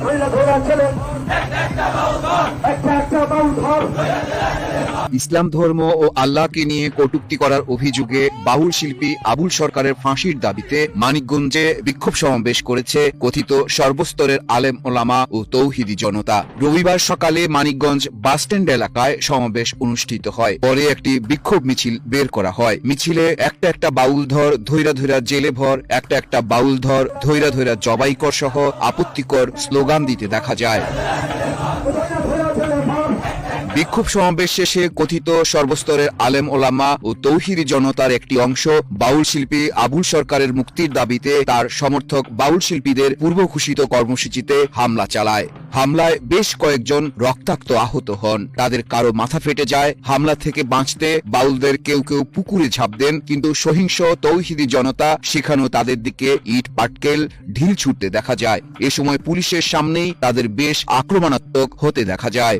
ধরে ধরে ছেলে ইসলাম ধর্ম ও আল্লাহকে নিয়ে কটুক্তি করার অভিযোগে বাউল শিল্পী আবুল সরকারের ফাঁসির দাবিতে মানিকগঞ্জে বিক্ষোভ সমাবেশ করেছে কথিত সর্বস্তরের আলেম ওলামা ও তৌহিদি জনতা। রবিবার সকালে মানিকগঞ্জ বাসস্ট্যান্ড এলাকায় সমাবেশ অনুষ্ঠিত হয়। পরে একটি বিক্ষোভ মিছিল বের করা হয়। মিছিলে একটা একটা বাউল ধর ধৈরা ধৈরা জেলে ভর, একটা একটা বাউল ধর ধৈরা ধৈরা জবাইকর সহ আপত্তিকর স্লোগান দিতে দেখা যায়। বিক্ষোভ সমাবেশ শেষে কথিত সর্বস্তরের আলেম ওলামা ও তৌহিদি জনতার একটি অংশ বাউল শিল্পী আবুল সরকারের মুক্তির দাবিতে তার সমর্থক বাউল শিল্পীদের পূর্ব ঘোষিত কর্মসূচিতে হামলা চালায়। হামলায় বেশ কয়েকজন রক্তাক্ত আহত হন। তাদের কারও মাথা ফেটে যায়, হামলা থেকে বাঁচতে বাউলদের কেউ কেউ পুকুরে ঝাঁপ দেন, কিন্তু সহিংস তৌহিদি জনতা সেখানেও তাদের দিকে ইট, পাটকেল, ঢিল ছুটতে দেখা যায়। এ সময় পুলিশের সামনেই তাদের বেশ আক্রমণাত্মক হতে দেখা যায়।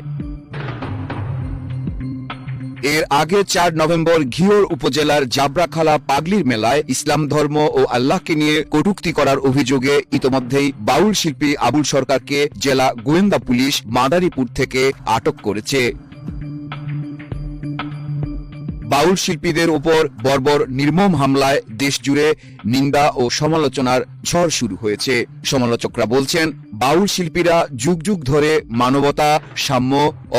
এর আগে চার নভেম্বর ঘিওর উপজেলার জাবরাখালা পাগলির মেলায় ইসলাম ধর্ম ও আল্লাহকে নিয়ে কটুক্তি করার অভিযোগে ইতোমধ্যেই বাউল শিল্পী আবুল সরকারকে জেলা গোয়েন্দা পুলিশ মাদারীপুর থেকে আটক করেছে। বাউল শিল্পীদের উপর বর্বর নির্মম হামলায় দেশজুড়ে নিন্দা ও সমালোচনার ঝড় শুরু হয়েছে। সমালোচকরা বলছেন, বাউল শিল্পীরা যুগ যুগ ধরে মানবতা, সাম্য,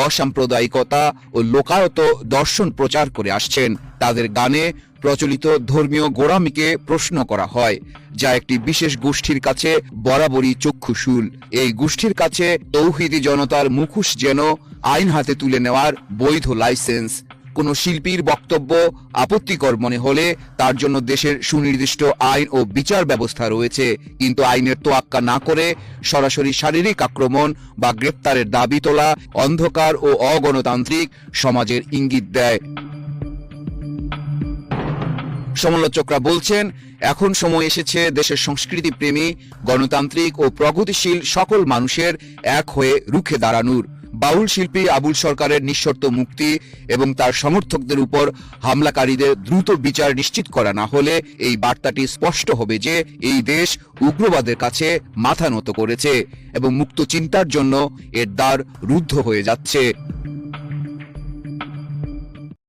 অসাম্প্রদায়িকতা ও লোকায়ত দর্শন প্রচার করে আসছেন। তাদের গানে প্রচলিত ধর্মীয় গোড়ামিকে প্রশ্ন করা হয়, যা একটি বিশেষ গোষ্ঠীর কাছে বরাবরই চক্ষুশূল এই গোষ্ঠীর কাছে তৌহিদি জনতার মুখোশ যেন আইন হাতে তুলে নেওয়ার বৈধ লাইসেন্স কোন শিল্পীর বক্তব্য আপত্তিকর মনে হলে তার জন্য দেশের সুনির্দিষ্ট আইন ও বিচার ব্যবস্থা রয়েছে। কিন্তু আইনের তোয়াক্কা না করে সরাসরি শারীরিক আক্রমণ বা গ্রেপ্তারের দাবি তোলা অন্ধকার ও অগণতান্ত্রিক সমাজের ইঙ্গিত দেয়। সমালোচকরা বলছেন, এখন সময় এসেছে দেশের সংস্কৃতি প্রেমী গণতান্ত্রিক ও প্রগতিশীল সকল মানুষের এক হয়ে রুখে দাঁড়ানোর। বাউল শিল্পী আবুল সরকারের নিঃশর্ত মুক্তি এবং তার সমর্থকদের উপর হামলাকারীদের দ্রুত বিচার নিশ্চিত করা না হলে এই বার্তাটি স্পষ্ট হবে যে এই দেশ উগ্রবাদের কাছে মাথা নত করেছে এবং মুক্ত চিন্তার জন্য এর দ্বার রুদ্ধ হয়ে যাচ্ছে।